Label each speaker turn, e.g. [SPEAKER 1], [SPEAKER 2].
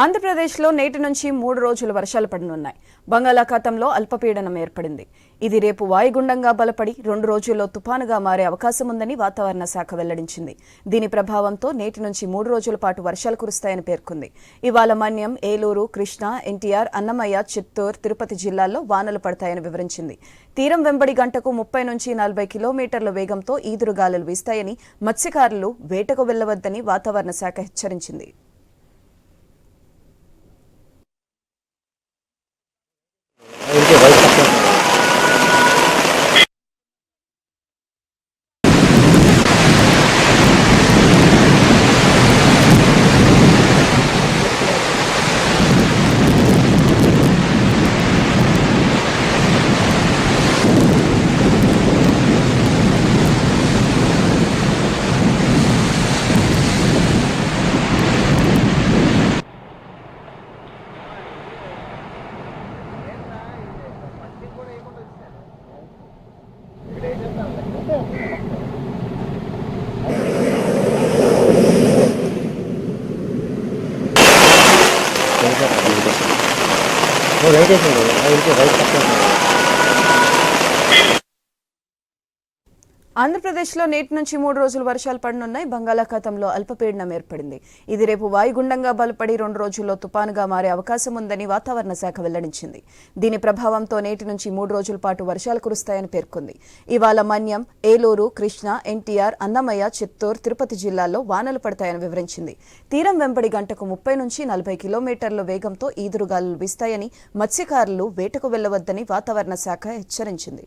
[SPEAKER 1] ఆంధ్రప్రదేశ్లో నేటి నుంచి మూడు రోజులు వర్షాలు పడనున్నాయి. బంగాళాఖాతంలో అల్పపీడనం ఏర్పడింది. ఇది రేపు వాయుగుండంగా బలపడి రెండు రోజుల్లో తుపానుగా మారే అవకాశం ఉందని వాతావరణ శాఖ వెల్లడించింది. దీని ప్రభావంతో నేటి నుంచి మూడు రోజుల పాటు వర్షాలు కురుస్తాయని పేర్కొంది. ఇవాళ మన్యం ఏలూరు కృష్ణా ఎన్టీఆర్ అన్నమయ్య చిత్తూరు తిరుపతి జిల్లాల్లో వానలు పడతాయని వివరించింది. తీరం వెంబడి గంటకు ముప్పై నుంచి నలభై కిలోమీటర్ల వేగంతో ఈదురుగాలులు వీస్తాయని మత్స్యకారులు వేటకు వెళ్ళవద్దని వాతావరణ శాఖ హెచ్చరించింది.
[SPEAKER 2] もうないでも。うっぱすもんね。
[SPEAKER 1] ఆంధ్రప్రదేశ్లో నేటి నుంచి మూడు రోజులు వర్షాలు పడనున్నాయి. బంగాళాఖాతంలో అల్పపీడనం ఏర్పడింది. ఇది రేపు వాయుగుండంగా బలపడి రెండు రోజుల్లో తుపానుగా మారే అవకాశం ఉందని వాతావరణ శాఖ వెల్లడించింది. దీని ప్రభావంతో నేటి నుంచి మూడు రోజుల పాటు వర్షాలు కురుస్తాయని పేర్కొంది. ఇవాళ మన్యం ఏలూరు కృష్ణా ఎన్టీఆర్ అన్నమయ్య చిత్తూరు తిరుపతి జిల్లాల్లో వానలు పడతాయని వివరించింది. తీరం వెంబడి గంటకు ముప్పై నుంచి నలభై కిలోమీటర్ల వేగంతో ఈదురుగాలులు వీస్తాయని మత్స్యకారులు వేటకు వెళ్ళవద్దని వాతావరణ శాఖ హెచ్చరించింది.